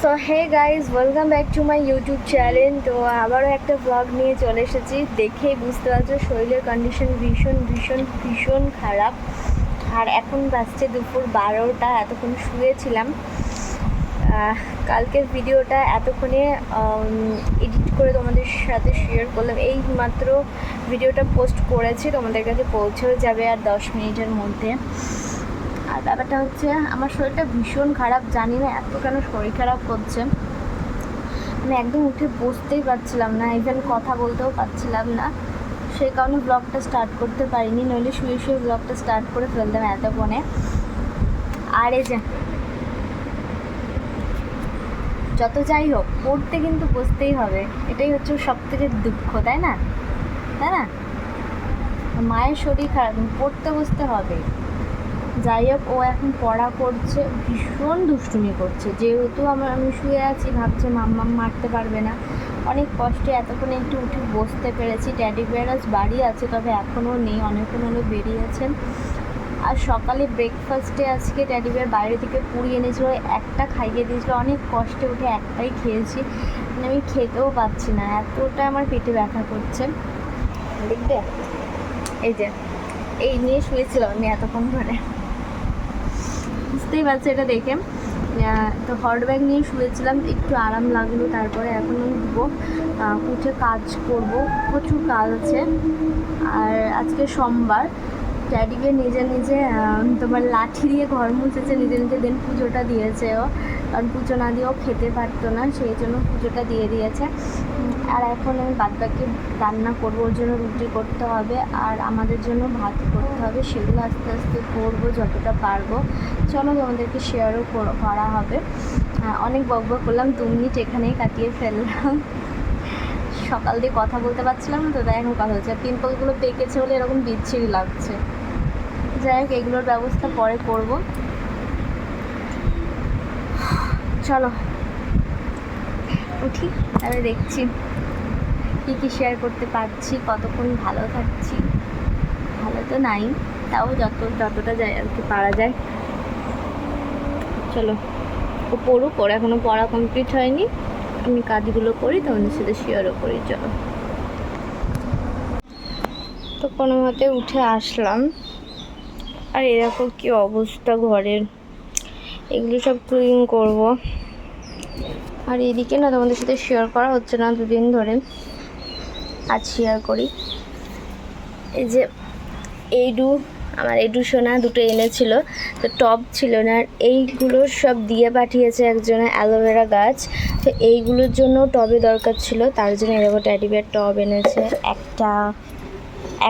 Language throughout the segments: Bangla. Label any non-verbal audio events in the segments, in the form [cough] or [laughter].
So hey guys welcome back to my YouTube channel তো আবারও একটা ব্লগ নিয়ে চলে এসেছি। দেখে বুঝতে পারছ, শরীরের কন্ডিশন ভীষণ ভীষণ ভীষণ খারাপ। আর এখন বাজছে দুপুর বারোটা, এতক্ষণ শুয়েছিলাম। কালকের ভিডিওটা এতক্ষণে এডিট করে তোমাদের সাথে শেয়ার করলাম। এই মাত্র ভিডিওটা পোস্ট করেছি, তোমাদের কাছে পৌঁছেও যাবে আর দশ মিনিটের মধ্যে। ব্যাপারটা হচ্ছে, আমার শরীরটা ভীষণ খারাপ, জানি না এত কেন শরীর খারাপ করছে। আমি একদম উঠে বসতেই পারছিলাম না ইভেন কথা বলতেও পারছিলাম না। সেই কারণে ব্লগটা স্টার্ট করতে পারিনি, নইলে শুয়ে শুয়ে ব্লগটা স্টার্ট করে ফেলতাম এতক্ষণে আর এই যে, যত যাই হোক, পড়তে কিন্তু বসতেই হবে। এটাই হচ্ছে সব থেকে দুঃখ, তাই না? তাই না? মায়ের শরীর খারাপ পড়তে বসতে হবে। যাই হোক ও এখন পড়া করছে ভীষণ দুষ্টুমি করছে। যেহেতু আমার আমি শুয়ে আছি ভাবছে মাম্মাম মারতে পারবে না। অনেক কষ্টে এতক্ষণে একটু উঠে বসতে পেরেছি। ড্যাডি বেরাজ বাড়ি আছে তবে এখনও নেই অনেকক্ষণ হলো বেরিয়েছেন। আর সকালে ব্রেকফাস্টে আজকে ড্যাডি বের বাইরে থেকে পুরি এনেছিল একটা খাইয়ে দিয়েছিল। অনেক কষ্টে উঠে একটাই খেয়েছি। মানে আমি খেতেও পাচ্ছি না এতটা আমার পেটে ব্যথা করছে। দেখবে এই যে এই নিয়ে শুয়েছিলাম আমি এতক্ষণ ধরে। বুঝতেই পারছি এটা দেখে। তো হট ব্যাগ নিয়ে শুয়েছিলাম, একটু আরাম লাগল, তারপরে এখন উঠবো। উঠে কাজ করব, প্রচুর কাজ আছে। আর আজকে সোমবার, ড্যাডিকে নিজে নিজে তোমার লাঠি দিয়ে ঘর মুছেছে, নিজে নিজে দিন পুজোটা দিয়েছে ও। কারণ পুজো না দিয়েও খেতে পারতো না, সেই জন্য পুজোটা দিয়ে দিয়েছে। আর এখন আমি বাদবাকি রান্না করব, ওর জন্য রুটি করতে হবে আর আমাদের জন্য ভাত করতে হবে। সেগুলো আস্তে আস্তে করব যতটা পারব। চলো তোমাদেরকে শেয়ারও করা হবে। অনেক বক বক করলাম, দু মিনিট এখানেই কাটিয়ে ফেললাম। সকাল দিয়ে কথা বলতে পারছিলাম না তো, তাই এখন কথা হচ্ছে পিম্পলগুলো পেকেছে বলে এরকম বিচ্ছিরি লাগছে। যাই হোক, এগুলোর ব্যবস্থা পরে করব। চলো, উঠি, তাহলে দেখছি। কী কী শেয়ার করতে পারছি, কতক্ষণ ভালো থাকছি? ভালো তো নাই, তাও যত, যতটা যায় আর কি পারা যায়। চলো, ও পড়ুক, ওর এখনও পড়া কমপ্লিট হয়নি। আমি কাজগুলো করি তোমাদের সাথে শেয়ারও করি, চলো। তো কোনো মতে উঠে আসলাম। আর এরকম কি অবস্থা ঘরের? এগুলো সব ক্লিন করব। আর এদিকে না তোমাদের সাথে শেয়ার করা হচ্ছে না দুদিন ধরে। আজ শেয়ার করি। এই যে এইডু আমার এডু সোনা দুটো এনেছিল, তো টব ছিল না। আর এইগুলো সব দিয়ে পাঠিয়েছে একজনে অ্যালোভেরা গাছ। তো এইগুলোর জন্য টবে দরকার ছিল, তার জন্য এরকম ট্যাডিবিয়ার টব এনেছে। একটা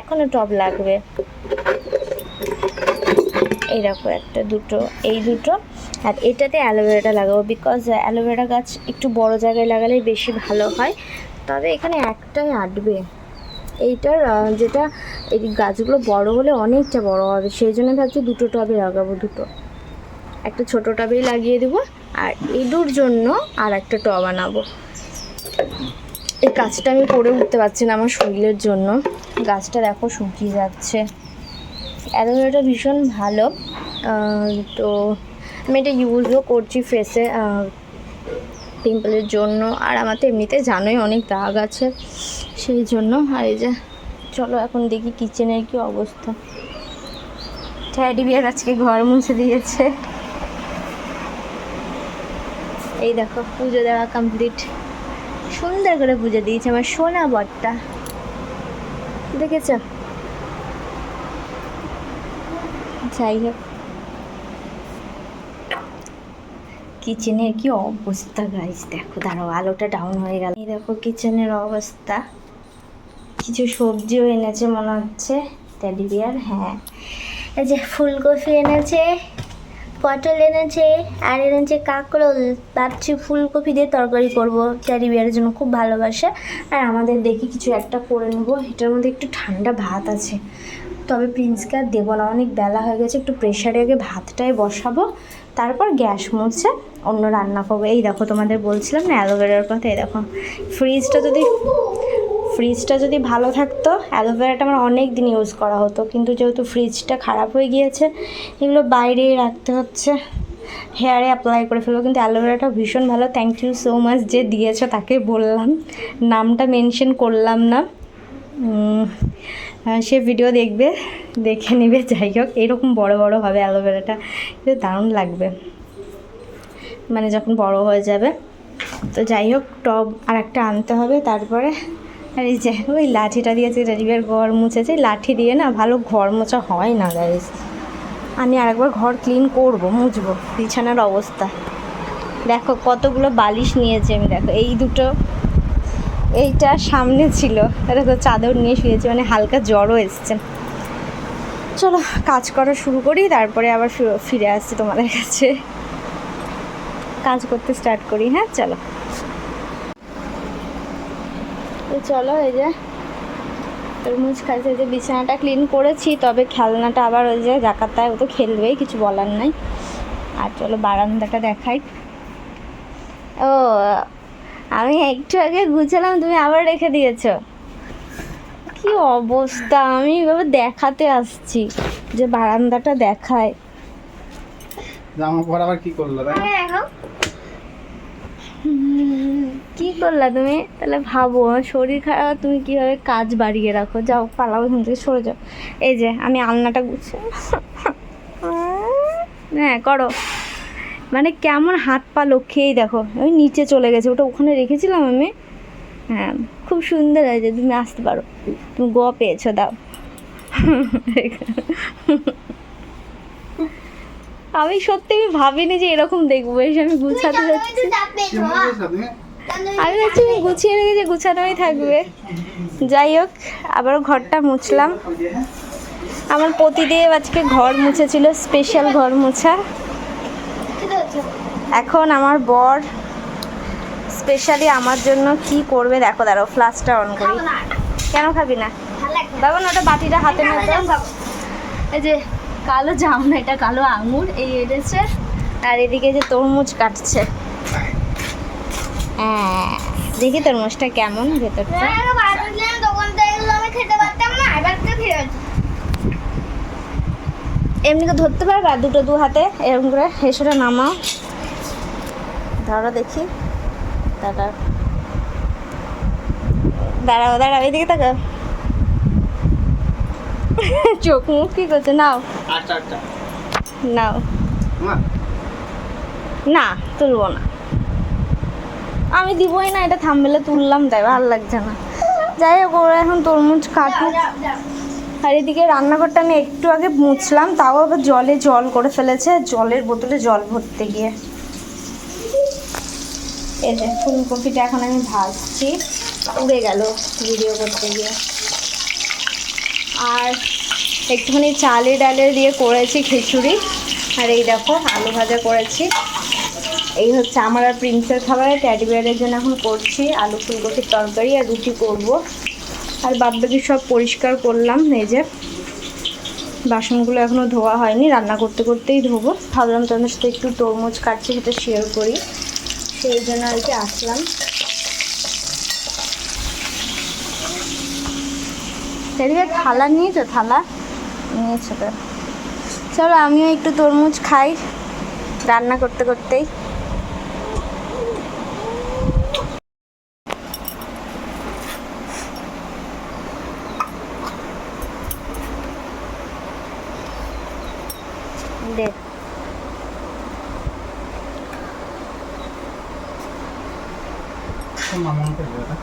এখনও টব লাগবে। এইরকম একটা দুটো, এই দুটো। আর এটাতে অ্যালোভেরাটা লাগাবো বিকজ অ্যালোভেরা গাছ একটু বড় জায়গায় লাগালেই বেশি ভালো হয়। তবে এখানে একটাই আটবে। এইটার যেটা এই গাছগুলো বড় হলে অনেকটা বড় হবে, সেই জন্য ভাবছি দুটো টবে লাগাবো দুটো। একটা ছোট টবেই লাগিয়ে দেবো, আর এডুর জন্য আর একটা টব বানাবো এই গাছটা আমি করে উঠতে পারছি না আমার শরীরের জন্য। গাছটা দেখো শুকিয়ে যাচ্ছে। অ্যালোভেরাটা ভীষণ ভালো। তো আমি এটা ইউজও করছি ফেসে পিম্পলের জন্য। আর আমার তো এমনিতে জানোই অনেক দাগ আছে, সেই জন্য। আর এই যে, চলো এখন দেখি কিচেনের কি অবস্থা। ট্যাডি বিয়ার আজকে ঘর মুছে দিয়েছে। এই দেখো, পুজো দেওয়া কমপ্লিট সুন্দর করে পুজো দিয়েছে আমার সোনা বটটা দেখেছ? যাই হোক। কিচেনের কি অবস্থা গাইস দেখো, দাঁড়াও, আলোটা ডাউন হয়ে গেল। এই দেখো, কিচেনের অবস্থা। কিছু সবজিও এনেছে, মনে হচ্ছে। ট্যাডি বিয়ার হ্যাঁ। এই যে ফুলকপি এনেছে, পটল এনেছে, আর এনেছে কাঁকরোল। ভাবছি ফুলকপি দিয়ে তরকারি করব। ট্যাডি বিয়ারের জন্য খুব ভালোবাসে। আর আমাদের দেখি কিছু একটা করে নেব। এটার মধ্যে একটু ঠান্ডা ভাত আছে। তবে প্রিন্সকে আর দেবো না। অনেক বেলা হয়ে গেছে, একটু প্রেশারে আগে ভাতটাই বসাবো। তারপর গ্যাস মুছে অন্য রান্না করব। এই দেখো তোমাদের বলছিলাম না, অ্যালোভেরার কথা, এই দেখো। ফ্রিজটা যদি ফ্রিজটা যদি ভালো থাকতো, অ্যালোভেরাটা আমার অনেক দিন ইউজ করা হতো, কিন্তু যেহেতু ফ্রিজটা খারাপ হয়ে গিয়েছে, এগুলো বাইরেই রাখতে হচ্ছে। হেয়ারে অ্যাপ্লাই করে ফেলব, কিন্তু অ্যালোভেরাটা ভীষণ ভালো। থ্যাংক ইউ সো মাচ যে দিয়েছ, তাকে বললাম। নামটা মেনশন করলাম না। সে ভিডিও দেখবে, দেখে নেবে, যাই হোক। এরকম বড় বড় হবে অ্যালোভেরাটা দারুণ লাগবে। মানে যখন বড় হয়ে যাবে। তো যাই হোক, টব আর একটা আনতে হবে তারপরে। আর এই যে, ওই লাঠিটা দিয়েছে রেডিমেড ঘর মুছেছে লাঠি দিয়ে না ভালো ঘর মোছা হয় না গাইস আমি আরেকবার ঘর ক্লিন করব, মুছবো। বিছানার অবস্থা। দেখো কতগুলো বালিশ নিয়েছি আমি, দেখো। এই দুটো এইটা সামনে ছিল। দেখো চাদর নিয়ে শুয়েছি মানে হালকা জ্বরও এসছে। চলো, কাজ করা শুরু করি, তারপরে আবার ফিরে আসছি তোমাদের কাছে। কাজ করতে স্টার্ট করি হ্যাঁ? চলো। তো চলো, এই যে তরমুজ খাইছে যে বিছানাটা ক্লিন করেছি, তবে খেলনাটা আবার ওই যে জাকাতায় ও তো খেলবেই, কিছু বলার নাই। আর চলো বারান্দাটা দেখাই। ও আমি একটু আগে গুছালাম তুমি আবার রেখে দিয়েছ। কি অবস্থা? আমি এভাবে দেখাতে আসছি যে বারান্দাটা দেখায়। জামা পর আবার কি করল? হুম, কি করলা তুমি? তাহলে ভাবো শরীর খারাপ তুমি কীভাবে কাজ বাড়িয়ে রাখো? যাও পালাও এখান থেকে সরে যাও। এই যে আমি আলনাটা গুছিয়ে হ্যাঁ করো। মানে কেমন হাত পা লক্ষ্যেই দেখো, ওই নিচে চলে গেছে, ওটা ওখানে রেখেছিলাম আমি। হ্যাঁ খুব সুন্দর হয়েছে, তুমি আসতে পারো। তুমি গ পেয়েছ, দাও। আমি সত্যি আমি ভাবিনি যে এরকম দেখব, এসে আমি গুছাতে যাচ্ছি? আমি ভাবছি আমি গুছিয়ে রেখেছি গুছানোই থাকবে। যাই হোক, আবারও ঘরটা মুছলাম। আমার পতিদেব আজকে ঘর মুছেছিল স্পেশাল ঘর মোছা। এখন আমার বর স্পেশালি আমার জন্য কি করবে? দেখো দাঁড়াও ফ্লাশটা অন করি। কেন খাবি না? বাবা না ওটা বাটিটা হাতে নিতে এই যে কালো জাম না এটা কালো আঙুর এই এনেছে আর এদিকে যে তরমুজ কাটছে। হ্যাঁ দেখি তরমুজটা কেমন ভেতরটা। এমনি ধরতে পারবে দুটো দু হাতে এরকম করে হেসেটা নামাও। ধরো দেখি। দাঁড়াও দাঁড়াও দাঁড়াও এদিকে তাকাও। [laughs] চোখ মুখ কি করছে? নাও। আচ্ছা আচ্ছা। নাও। না তুলবো না। আমি দিবই না এটা থামবেলে তুললাম তাই ভালো লাগছে না। যাই হোক ওরা এখন তরমুজ কাটুক। আর এদিকে রান্নাঘরটা আমি একটু আগে মুছলাম তাও আবার জলে জল করে ফেলেছে জলের বোতলে জল ভরতে গিয়ে। এই ফুলকপিটা এখন আমি ভাজছি। উড়ে গেল ভিডিও করতে গিয়ে। আর একটুখানি চালে ডালে দিয়ে করেছি খিচুড়ি। আর এই দেখো, আলু ভাজা করেছি। এই হচ্ছে আমার আর প্রিন্সের খাবার। ট্যাডি বিয়ারের জন্য এখন করছি আলু ফুলকপির তরকারি আর রুটি করব। আর বাদবাকি সব পরিষ্কার করলাম যে। বাসনগুলো এখনও ধোয়া হয়নি, রান্না করতে করতেই ধোবো। ভাবলাম তোমাদের সাথে একটু তরমুজ কাটছি, সেটা শেয়ার করি। সেই জন্য আর কি আসলাম। সেদিকে থালা নিয়েছো? থালা? নিয়েছো তো। চলো আমিও একটু তরমুজ খাই, রান্না করতে করতেই দেখ তোর মা মনে করবে এটা?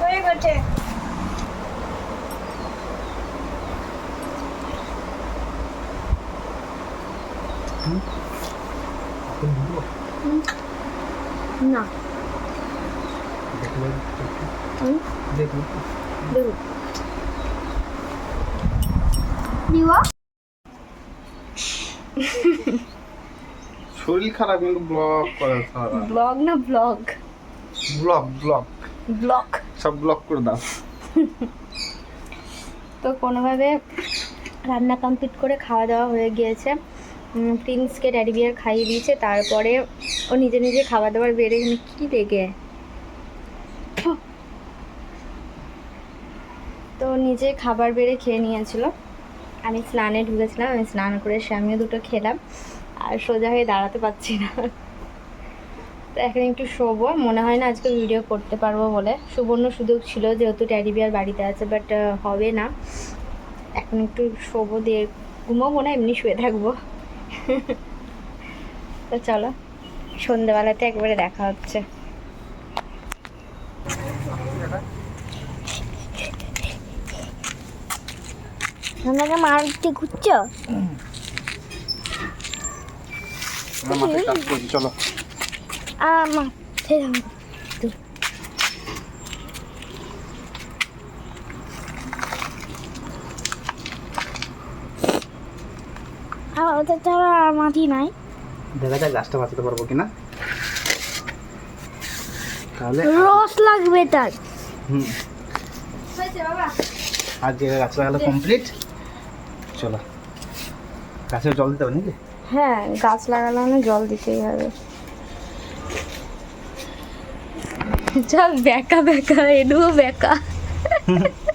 হয়ে গেছে তোর ভিডিও? না। দেখুন দেখুন শরীর খারাপ কিন্তু ব্লগ করে সারা ব্লগ না ব্লগ ব্লগ ব্লগ ব্লগ সব ব্লগ করে দাও। তো কোনোভাবে রান্না কমপ্লিট করে খাওয়া দাওয়া হয়ে গিয়েছে। প্রিন্সকে ড্যাডি বিয়ার খাইয়ে দিয়েছে, তারপরে ও নিজে নিজে খাওয়া দাবার বেড়ে কী দেখে? তো নিজে খাবার বেড়ে খেয়ে নিয়েছিল। আমি স্নানে ঢুকেছিলাম, আমি স্নান করে এসে আমিও দুটো খেলাম, আর সোজা হয়ে দাঁড়াতে পারছি না। তো এখন একটু শোবো, মনে হয় না আজকে ভিডিও করতে পারব বলে। সুবর্ণ সুযোগ ছিল যেহেতু ট্যাডি বিয়ার বাড়িতে আছে বাট হবে না। এখন একটু শোবো দিয়ে ঘুমাবো না, এমনি শুয়ে থাকব। তো চলো সন্ধেবেলাতে একবারে দেখা হচ্ছে। আপনাকে মারতে ঘুরছো? চলো। আমার ওদের তো আর মাটি নাই। দেখা যাক গাছটা বাঁচাতে পারব কিনা। তাহলে রস লাগবে তার হুম। আজকে গাছ লাগালো কমপ্লিট চলো। গাছে জল দিতে হবে নাকি? হ্যাঁ গাছ লাগালে মানে জল দিতেই হবে। যা বেকা বেকা এডুও বেকা। [laughs]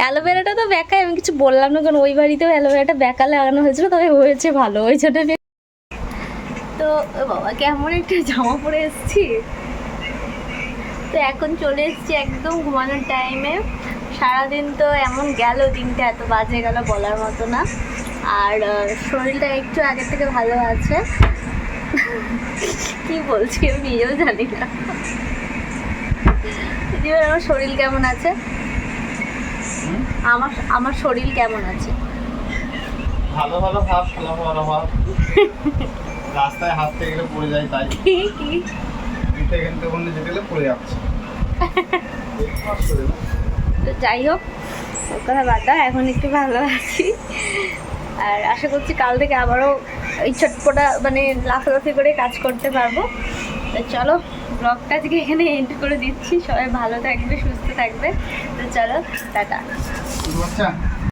অ্যালোভেরাটা তো বেকা আমি কিছু বললাম না, কারণ ওই বাড়িতেও অ্যালোভেরাটা বেকা লাগানো হয়েছিল, তবে হয়েছে ভালো, ওই জন্য তো বাবা, কেমন একটা জামা পরে এসেছি। তো এখন চলে এসেছি একদম ঘুমানোর টাইমে সারাদিন তো এমন গেল, দিনটা এত বাজে গেল বলার মতো না। আর শরীরটা একটু আগের থেকে ভালো আছে। কি বলছি আমি নিজেও জানি না। এবার আমার শরীর কেমন আছে? আমার আমার শরীর কেমন আছে? ভালো ভালো ভাব ভালো ভালো ভাব রাস্তায় হাঁটতে গেলে পড়ে যায় তাই। কি কি? এখান থেকে ওখানে যেতে গেলে পড়ে যাচ্ছে। তো যাই হোক কথা বাদ দাও এখন একটু ভালো আছি। আর আশা করছি কাল থেকে আবারও এই ছটপটা মানে লাফালাফি করে কাজ করতে পারব। তো চলো ব্লগটা আজকে এখানে এন্ড করে দিচ্ছি। সবাই ভালো থাকবে সুস্থ থাকবে। তো চলো টাটা।